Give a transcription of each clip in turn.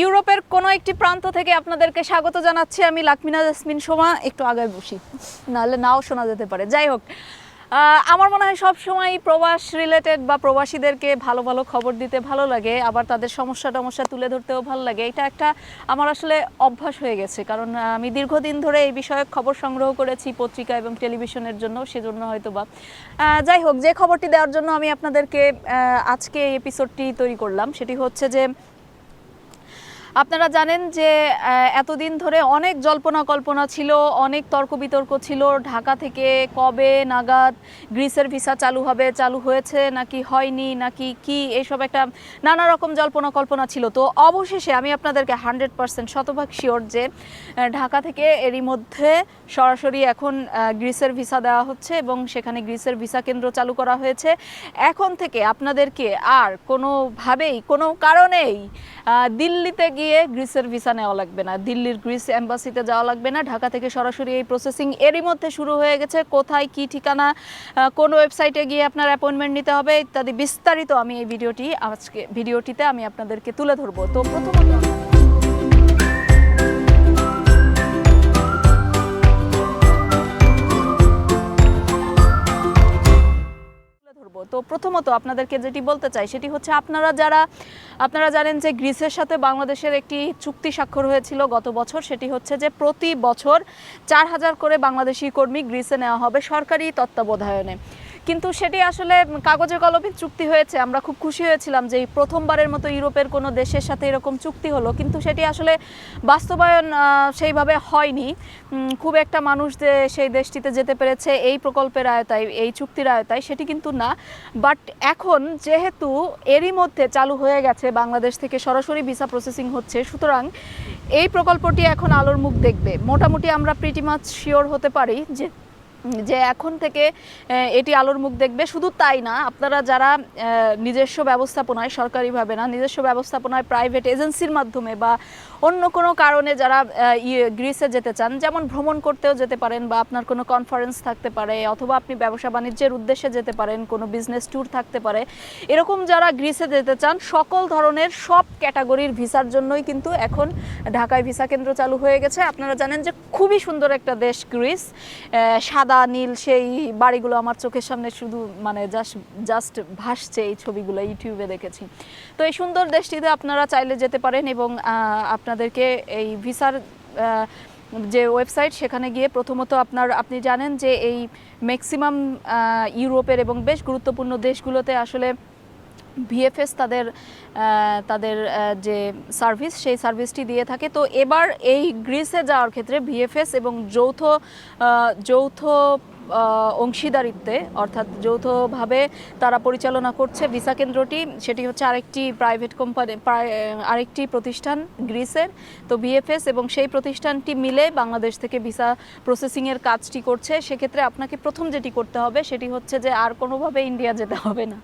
ইউরোপের কোনো একটি প্রান্ত থেকে আপনাদেরকে স্বাগত জানাচ্ছি। আমি লাকমিনা জাসমিন সোমা, একটু আগে বসি। নাহলে নাও শোনা যেতে পারে। যাই হোক আমার মনে হয় সব সময় প্রবাস রিলেটেড বা প্রবাসীদেরকে ভালো ভালো খবর দিতে ভালো লাগে, আবার তাদের সমস্যা টমস্যা তুলে ধরতেও ভালো লাগে। এটা একটা আমার আসলে অভ্যাস হয়ে গেছে, কারণ আমি দীর্ঘদিন ধরে এই বিষয়ক খবর সংগ্রহ করেছি পত্রিকা এবং টেলিভিশনের জন্য, সেজন্য হয়তো বা যাই হোক, যে খবরটি দেওয়ার জন্য আমি আপনাদেরকে আজকে এই এপিসোডটি তৈরি করলাম, সেটি হচ্ছে যে আপনারা জানেন যে এতদিন ধরে অনেক জল্পনা কল্পনা ছিল, অনেক তর্ক বিতর্ক ছিল, ঢাকা থেকে কবে নাগাদ গ্রিসের ভিসা চালু হবে, চালু হয়েছে, নাকি হয়নি, নাকি কি এইসব একটা নানা রকম জল্পনা কল্পনা ছিল। তো অবশেষে আমি আপনাদেরকে হান্ড্রেড পার্সেন্ট শতভাগ শিওর যে ঢাকা থেকে এরই মধ্যে সরাসরি এখন গ্রিসের ভিসা দেওয়া হচ্ছে এবং সেখানে গ্রিসের ভিসা কেন্দ্র চালু করা হয়েছে। এখন থেকে আপনাদেরকে আর কোনোভাবেই, কোনো কারণেই দিল্লিতে গিয়ে গ্রিসের ভিসা নেওয়া লাগবে না। দিল্লির গ্রিস এম্বাসিতে যাওয়া লাগবে না। ঢাকা থেকে সরাসরি এই প্রসেসিং এরই মধ্যে শুরু হয়ে গেছে। কোথায় কি ঠিকানা কোন ওয়েবসাইটে গিয়ে আপনার অ্যাপয়েন্টমেন্ট নিতে হবে ইত্যাদি বিস্তারিত আমি এই ভিডিওটি, আজকে ভিডিওটিতে আমি আপনাদেরকে তুলে ধরবো। তো প্রথমত তো প্রথমত আপনাদেরকে যেটি বলতে চাই, সেটি হচ্ছে আপনারা যারা, আপনারা জানেন যে গ্রিসের সাথে বাংলাদেশের একটি চুক্তি স্বাক্ষর হয়েছিল গত বছর, সেটি হচ্ছে যে প্রতি বছর চার হাজার করে বাংলাদেশি কর্মী গ্রিসে নেওয়া হবে সরকারি তত্ত্বাবধায়নে কিন্তু সেটি আসলে কাগজে কলমে চুক্তি হয়েছে। আমরা খুব খুশি হয়েছিলাম যে প্রথমবারের মতো ইউরোপের কোনো দেশের সাথে এরকম চুক্তি হলো। কিন্তু সেটি আসলে বাস্তবায়ন সেইভাবে হয়নি। খুব একটা মানুষ যে সেই দেশটিতে যেতে পেরেছে এই প্রকল্পের আয়তায়, এই চুক্তির আয়তায়, সেটি কিন্তু না। বাট এখন যেহেতু এরই মধ্যে চালু হয়ে গেছে, বাংলাদেশ থেকে সরাসরি ভিসা প্রসেসিং হচ্ছে, সুতরাং এই প্রকল্পটি এখন আলোর মুখ দেখবে। মোটামুটি আমরা প্রিটি মাছ শিওর হতে পারি যে যে এখন থেকে এটি আলোর মুখ দেখবে। শুধু তাই না আপনারা যারা নিজস্ব ব্যবস্থাপনায় সরকারিভাবে না নিজস্ব ব্যবস্থাপনায় প্রাইভেট এজেন্সির মাধ্যমে বা অন্য কোনো কারণে যারা ইয়ে, গ্রিসে যেতে চান যেমন ভ্রমণ করতেও যেতে পারেন বা আপনার কোনো কনফারেন্স থাকতে পারে অথবা আপনি ব্যবসা বাণিজ্যের উদ্দেশ্যে যেতে পারেন কোনো বিজনেস ট্যুর থাকতে পারে এরকম যারা গ্রিসে যেতে চান সকল ধরনের সব ক্যাটাগরির ভিসার জন্যই কিন্তু এখন ঢাকায় ভিসা কেন্দ্র চালু হয়ে গেছে। আপনারা জানেন যে খুবই সুন্দর একটা দেশ গ্রিস আহ, সাদা, নীল, সেই বাড়িগুলো আমার চোখের সামনে শুধু মানে জাস্ট জাস্ট ভাসছে এই ছবিগুলো ইউটিউবে দেখেছি। তো এই সুন্দর দেশটিতে আপনারা চাইলে যেতে পারেন এবং আপনাদেরকে এই ভিসার যে ওয়েবসাইট, সেখানে গিয়ে প্রথমত আপনার, আপনি জানেন যে এই ম্যাক্সিমাম ইউরোপের এবং বেশ গুরুত্বপূর্ণ দেশগুলোতে আসলে ভিএফএস তাদের তাদের যে সার্ভিস সেই সার্ভিসটি দিয়ে থাকে। তো এবার এই গ্রিসে যাওয়ার ক্ষেত্রে ভিএফএস এবং যৌথ যৌথ অংশীদারিত্বে, অর্থাৎ যৌথভাবে তারা পরিচালনা করছে ভিসা কেন্দ্রটি, সেটি হচ্ছে আরেকটি প্রাইভেট কোম্পানি আরেকটি প্রতিষ্ঠান গ্রিসের তো ভিএফএস এবং সেই প্রতিষ্ঠানটি মিলে বাংলাদেশ থেকে ভিসা প্রসেসিংয়ের কাজটি করছে। সেক্ষেত্রে আপনাকে প্রথম যেটি করতে হবে, সেটি হচ্ছে যে আর কোনোভাবে ইন্ডিয়া যেতে হবে না।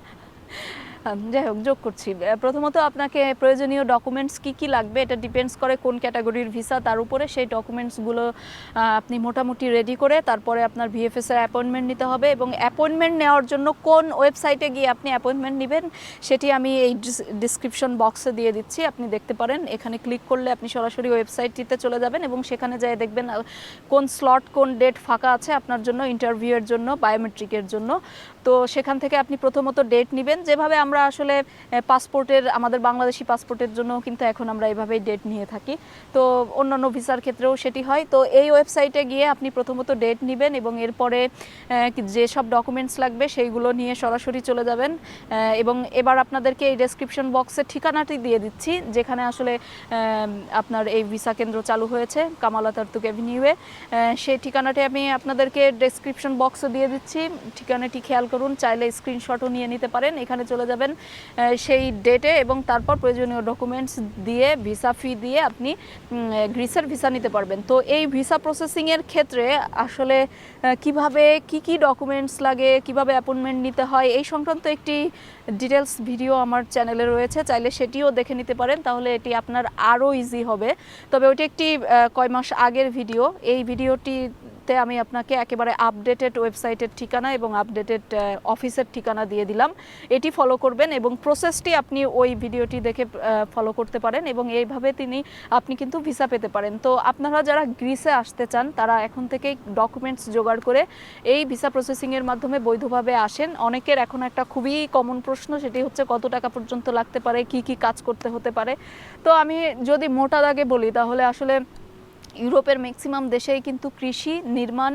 যাই হোক, যোগ করছি। প্রথমত আপনাকে প্রয়োজনীয় ডকুমেন্টস কি কি লাগবে, এটা ডিপেন্ডস করে কোন ক্যাটাগরির ভিসা তার উপরে। সেই ডকুমেন্টসগুলো আপনি মোটামুটি রেডি করে তারপরে আপনার ভিএফএস এর অ্যাপয়েন্টমেন্ট নিতে হবে এবং অ্যাপয়েন্টমেন্ট নেওয়ার জন্য কোন ওয়েবসাইটে গিয়ে আপনি অ্যাপয়েন্টমেন্ট নেবেন, সেটি আমি এই ডিসক্রিপশন বক্সে দিয়ে দিচ্ছি। আপনি দেখতে পারেন, এখানে ক্লিক করলে আপনি সরাসরি ওয়েবসাইটটিতে চলে যাবেন এবং সেখানে যেয়ে দেখবেন কোন স্লট কোন ডেট ফাঁকা আছে আপনার জন্য ইন্টারভিউয়ের জন্য বায়োমেট্রিকের জন্য। তো সেখান থেকে আপনি প্রথমত ডেট নেবেন। যেভাবে আমরা আসলে পাসপোর্টের আমাদের বাংলাদেশি পাসপোর্টের জন্য কিন্তু এখন আমরা এইভাবেই ডেট নিয়ে থাকি। তো অন্যান্য ভিসার ক্ষেত্রেও সেটি হয়। তো এই ওয়েবসাইটে গিয়ে আপনি প্রথমত ডেট নেবেন এবং এরপরে যেসব ডকুমেন্টস লাগবে সেইগুলো নিয়ে সরাসরি চলে যাবেন। এবং এবার আপনাদেরকে এই ডেসক্রিপশন বক্সে ঠিকানাটি দিয়ে দিচ্ছি, যেখানে আসলে আপনার এই ভিসা কেন্দ্র চালু হয়েছে কামালা তার্তুক অ্যাভিনিউয়ে সেই ঠিকানাটি আমি আপনাদেরকে ডেসক্রিপশন বক্সে দিয়ে দিচ্ছি। ঠিকানাটি খেয়াল করুন, চাইলে স্ক্রিনশটও নিয়ে নিতে পারেন। এখানে চলে যাবেন আহ, সেই ডেটে এবং তারপর প্রয়োজনীয় ডকুমেন্টস দিয়ে ভিসা ফি দিয়ে আপনি গ্রিসের ভিসা নিতে পারবেন। তো এই ভিসা প্রসেসিংয়ের ক্ষেত্রে আসলে কীভাবে কি কি ডকুমেন্টস লাগে কীভাবে অ্যাপয়েন্টমেন্ট নিতে হয় এই সংক্রান্ত একটি ডিটেলস ভিডিও আমার চ্যানেলে রয়েছে। চাইলে সেটিও দেখে নিতে পারেন তাহলে এটি আপনার আরও ইজি হবে। তবে ওটি একটি কয় মাস আগের ভিডিও এই ভিডিওটি মুহূর্তে আমি আপনাকে একেবারে আপডেটেড ওয়েবসাইটের ঠিকানা এবং আপডেটেড অফিসের ঠিকানা দিয়ে দিলাম। এটি ফলো করবেন এবং প্রসেসটি আপনি ওই ভিডিওটি দেখে ফলো করতে পারেন এবং এইভাবে তিনি, আপনি কিন্তু ভিসা পেতে পারেন। তো আপনারা যারা গ্রিসে আসতে চান, তারা এখন থেকেই ডকুমেন্টস জোগাড় করে এই ভিসা প্রসেসিংয়ের মাধ্যমে বৈধভাবে আসেন। অনেকের এখন একটা খুবই কমন প্রশ্ন, সেটি হচ্ছে কত টাকা পর্যন্ত লাগতে পারে, কি কি কাজ করতে হতে পারে। তো আমি যদি মোটা দাগে বলি, তাহলে আসলে ইউরোপের ম্যাক্সিমাম দেশেই কিন্তু কৃষি, নির্মাণ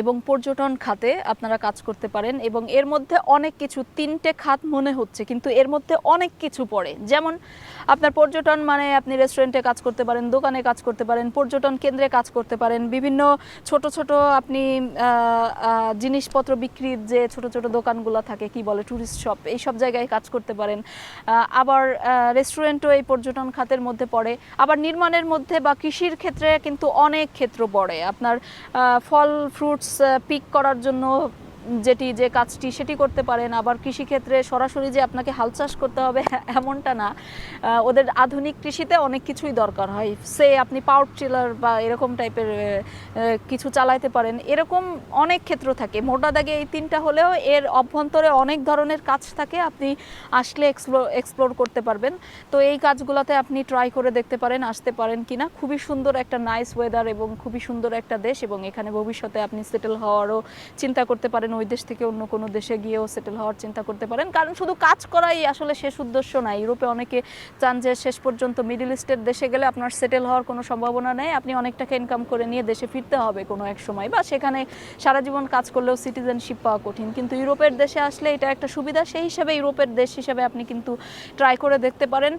এবং পর্যটন খাতে আপনারা কাজ করতে পারেন এবং এর মধ্যে অনেক কিছু, তিনটে খাত মনে হচ্ছে, কিন্তু এর মধ্যে অনেক কিছু পড়ে। যেমন আপনার পর্যটন মানে আপনি রেস্টুরেন্টে কাজ করতে পারেন, দোকানে কাজ করতে পারেন, পর্যটন কেন্দ্রে কাজ করতে পারেন, বিভিন্ন ছোট ছোট আপনি জিনিসপত্র বিক্রির যে ছোট ছোট দোকানগুলো থাকে, কি বলে ট্যুরিস্ট শপ এই সব জায়গায় কাজ করতে পারেন। আবার রেস্টুরেন্টও এই পর্যটন খাতের মধ্যে পড়ে। আবার নির্মাণের মধ্যে বা কৃষির ক্ষেত্রে কিন্তু অনেক ক্ষেত্র পড়ে। আপনার ফল ফ্রুটস পিক করার জন্য যেটি যে কাজটি সেটি করতে পারেন, আবার কৃষিক্ষেত্রে সরাসরি যে আপনাকে হাল চাষ করতে হবে, এমনটা না। ওদের আধুনিক কৃষিতে অনেক কিছুই দরকার হয়। সে আপনি পাওয়ার টিলার বা এরকম টাইপের কিছু চালাইতে পারেন। এরকম অনেক ক্ষেত্র থাকে। মোটা দাগে এই তিনটা হলেও এর অভ্যন্তরে অনেক ধরনের কাজ থাকে। আপনি আসলে এক্সপ্লোর এক্সপ্লোর করতে পারবেন। তো এই কাজগুলোতে আপনি ট্রাই করে দেখতে পারেন, আসতে পারেন কি না খুবই সুন্দর একটা নাইস ওয়েদার এবং খুবই সুন্দর একটা দেশ এবং এখানে ভবিষ্যতে আপনি সেটেল হওয়ারও চিন্তা করতে পারেন। ওই দেশ থেকে অন্য কোনো দেশে গিয়েও সেটেল হওয়ার চিন্তা করতে পারেন। কারণ শুধু কাজ করাই আসলে শেষ উদ্দেশ্য না ইউরোপে অনেকে চান যে শেষ পর্যন্ত মিডল ইস্টের দেশে গেলে আপনার সেটেল হওয়ার কোনো সম্ভাবনা নেই। আপনি অনেক টাকা ইনকাম করে নিয়ে দেশে ফিরতে হবে কোনো এক সময়। বা সেখানে সারা জীবন কাজ করলেও সিটিজেনশিপ পাওয়া কঠিন। কিন্তু ইউরোপের দেশে আসলে এটা একটা সুবিধা। সেই হিসাবে ইউরোপের দেশ হিসাবে আপনি কিন্তু ট্রাই করে দেখতে পারেন।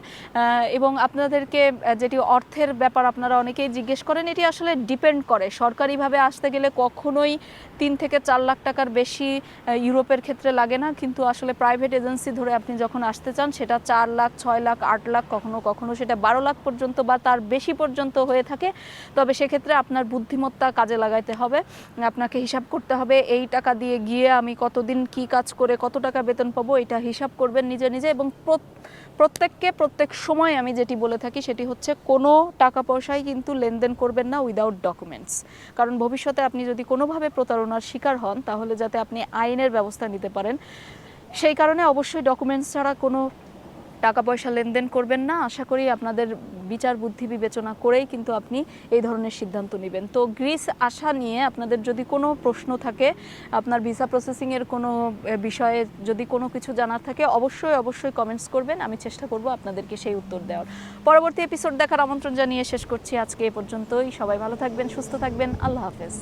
এবং আপনাদেরকে যেটি অর্থের ব্যাপার আপনারা অনেকেই জিজ্ঞেস করেন, এটি আসলে ডিপেন্ড করে। সরকারিভাবে আসতে গেলে কখনোই তিন থেকে চার লাখ টাকার বেশি আহ, ইউরোপের ক্ষেত্রে লাগে না কিন্তু আসলে প্রাইভেট এজেন্সি ধরে আপনি যখন আসতে চান সেটা চার লাখ ছয় লাখ আট লাখ কখনো কখনো সেটা বারো লাখ পর্যন্ত বা তার বেশি পর্যন্ত হয়ে থাকে। তবে সেক্ষেত্রে আপনার বুদ্ধিমত্তা কাজে লাগাইতে হবে। আপনাকে হিসাব করতে হবে এই টাকা দিয়ে গিয়ে আমি কতদিন কি কাজ করে কত টাকা বেতন পাবো এটা হিসাব করবেন নিজে নিজে এবং প্রত- প্রত্যেককে প্রত্যেক সময় আমি যেটি বলে থাকি সেটি হচ্ছে কোনো টাকা পয়সায় কিন্তু লেনদেন করবেন না উইদাউট ডকুমেন্টস কারণ ভবিষ্যতে আপনি যদি কোনোভাবে প্রতারণার শিকার হন তাহলে যাতে আপনি আইনের ব্যবস্থা নিতে পারেন। সেই কারণে অবশ্যই ডকুমেন্টস ছাড়া কোনো টাকা পয়সা লেনদেন করবেন না। আশা করি আপনাদের বিচার বুদ্ধি বিবেচনা করেই কিন্তু আপনি এই ধরনের সিদ্ধান্ত নেবেন। তো গ্রিস আসা নিয়ে আপনাদের যদি কোনো প্রশ্ন থাকে, আপনার ভিসা প্রসেসিংয়ের কোনো বিষয়ে যদি কোনো কিছু জানার থাকে, অবশ্যই অবশ্যই কমেন্টস করবেন। আমি চেষ্টা করব আপনাদেরকে সেই উত্তর দেওয়ার। পরবর্তী এপিসোড দেখার আমন্ত্রণ জানিয়ে শেষ করছি আজকে এ পর্যন্তই। সবাই ভালো থাকবেন, সুস্থ থাকবেন। আল্লাহ হাফেজ।